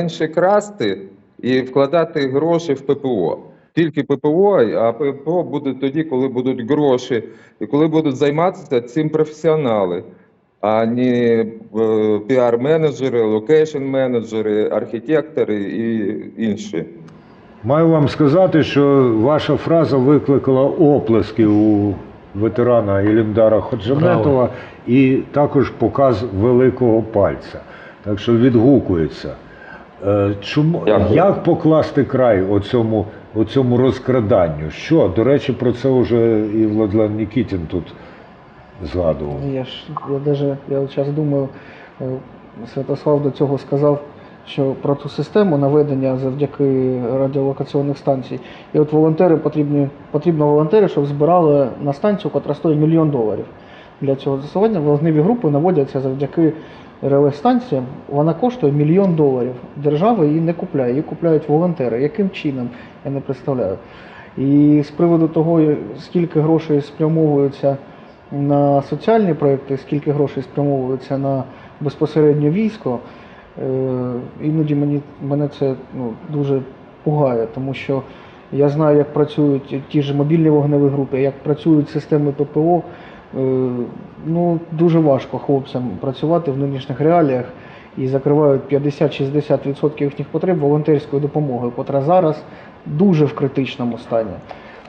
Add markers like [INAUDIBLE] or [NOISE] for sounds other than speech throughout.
менше красти і вкладати гроші в ППО. Тільки ППО, а ППО буде тоді, коли будуть гроші, і коли будуть займатися цим професіонали, а не е, піар-менеджери, локейшн-менеджери, архітектори і інші. Маю вам сказати, що ваша фраза викликала оплески у ветерана Ілімдара Ходжаметова і також показ великого пальця. Так що відгукується. Е, Чому Дякую. як покласти край оцьому, оцьому розкраданню? Що, до речі, про це вже і Владлен Нікітін тут згадував. Я ж я даже я зараз думаю, е, Святослав до цього сказав, що про ту систему наведення завдяки радіолокаційних станцій. І от волонтери потрібні, потрібно волонтери, щоб збирали на станцію, яка стоїть мільйон доларів. Для цього застосування вогневі групи наводяться завдяки реле-станціям. Вона коштує мільйон доларів. Держава її не купляє, її купляють волонтери. Яким чином? Я не представляю. І з приводу того, скільки грошей спрямовується на соціальні проекти, скільки грошей спрямовується на безпосередньо військо, е, іноді мені, мене це ну, дуже пугає, тому що я знаю, як працюють ті ж мобільні вогневі групи, як працюють системи ППО. Е, Ну, дуже важко хлопцям працювати в нинішніх реаліях і закривають 50-60% їхніх потреб волонтерською допомогою, котра зараз дуже в критичному стані.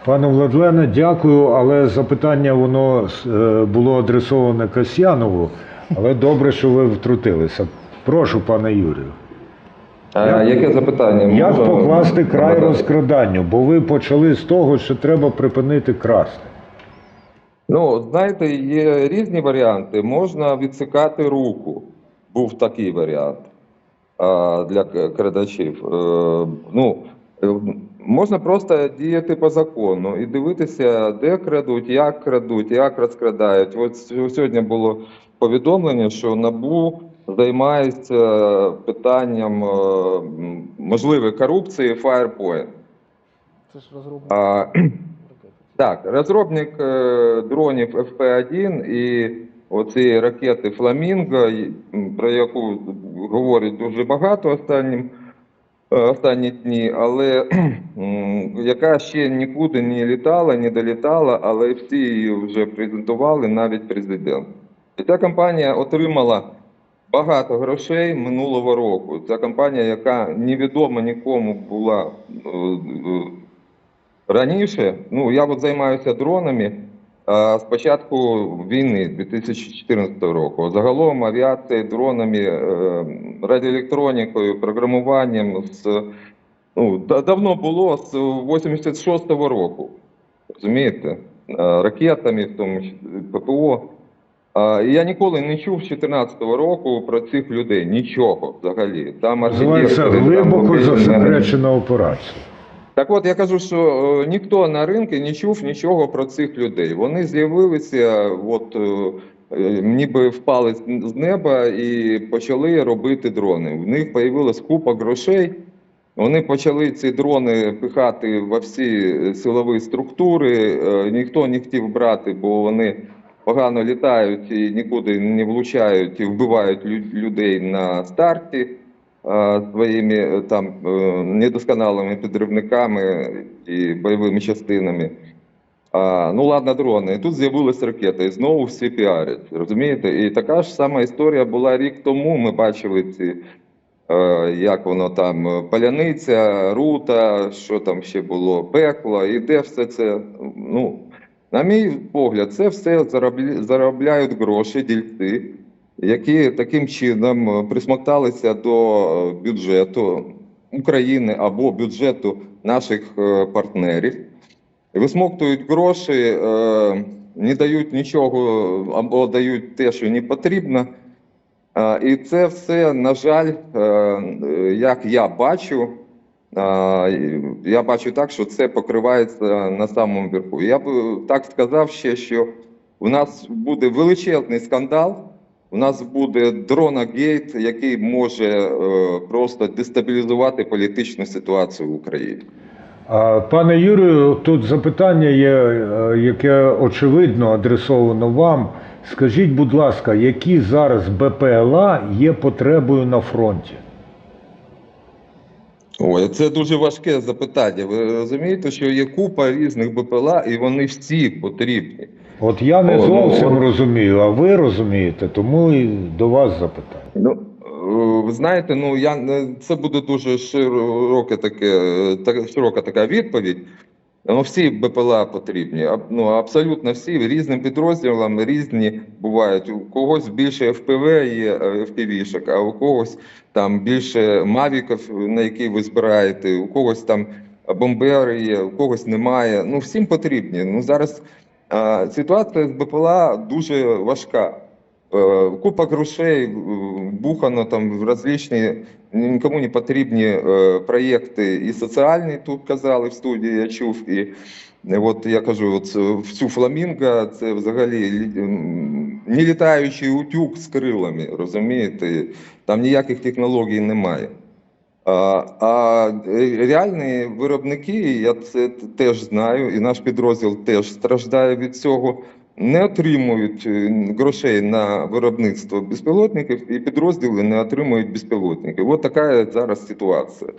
Пане Владлене, дякую, але запитання воно е, було адресоване Касьянову, але добре, що ви втрутилися. Прошу, пане Юрію. Як- яке запитання? Як покласти край розкраданню? Бо ви почали з того, що треба припинити красти. Ну, знаєте, є різні варіанти. Можна відсикати руку. Був такий варіант а, для крадачів. Е, ну, е, можна просто діяти по закону і дивитися, де крадуть, як крадуть, як розкрадають. От сьогодні було повідомлення, що НАБУ займається питанням е, можливої корупції Firepoint. Це ж розроблено. Так, розробник е, дронів FP1 і оцієї ракети Фламінго, про яку говорять дуже багато останнім, е, останні дні, але [CLEARS THROAT] яка ще нікуди не літала, не долітала, але всі її вже презентували, навіть президент. І ця компанія отримала багато грошей минулого року. Це компанія, яка невідома нікому була е, Раніше, ну я от займаюся дронами а, з початку війни 2014 року. Загалом авіація, дронами, е, радіоелектронікою, програмуванням з ну, давно було з 86-го року. Розумієте? Ракетами, в тому числі ППО. А, я ніколи не чув з 14-го року про цих людей. Нічого взагалі. Там Називається глибоко засекречена операція. Так от я кажу, що е, ніхто на ринку не чув нічого про цих людей. Вони з'явилися, от е, е, ніби впали з- неба і почали робити дрони. В них з'явилась купа грошей. Вони почали ці дрони пихати во всі силові структури. Ніхто не хотів брати, бо вони погано літають і нікуди не влучають і вбивають людей на старті своїми е, там е, недосконалими підривниками і бойовими частинами. А, ну ладно, дрони. І тут з'явились ракети, і знову всі піарять. Розумієте? І така ж сама історія була рік тому. Ми бачили ці, е, як воно там, е, паляниця, рута, що там ще було, пекло, і де все це. Ну, на мій погляд, це все заробляють гроші, дільці, які таким чином е, присмокталися до е, бюджету України або бюджету наших е, партнерів. Висмоктують гроші, не дають нічого або дають те, що не потрібно. І це все, на жаль, як я бачу, я бачу так, що це покривається на самому верху. Я б так сказав ще, що у нас буде величезний скандал. У нас буде дронагейт, який може е, просто дестабілізувати політичну ситуацію в Україні. Пане Юрію, тут запитання є, е, яке очевидно адресовано вам. Скажіть, будь ласка, які зараз БПЛА є потребою на фронті? Ой, це дуже важке запитання. Ви розумієте, що є купа різних БПЛА, і вони всі потрібні. От я не О, ну, зовсім розумію, а ви розумієте, тому і до вас запитаю. Ну, е, ви знаєте, ну я це буде дуже широке таке, е, так, широка така відповідь. Ну, всі БПЛА потрібні, ну, абсолютно всі, різним підрозділам різні бувають. У когось більше ФПВ є е, FPV-шок, а у когось там більше мавіків, на які ви збираєте, у когось там бомбери є, у когось немає. Ну, всім потрібні. Ну, зараз ситуація з БПЛА дуже важка. Е, Купа грошей е, бухано там в различні нікому не потрібні е, проєкти і соціальні, тут казали в студії, я чув. І от я кажу, от в цю фламінго це взагалі не літаючий утюг з крилами, розумієте? Там ніяких технологій немає. А, е, реальні виробники, я це теж знаю, і наш підрозділ теж страждає від цього. Не отримують е, грошей на виробництво безпілотників, і підрозділи не отримують безпілотників. От така зараз ситуація.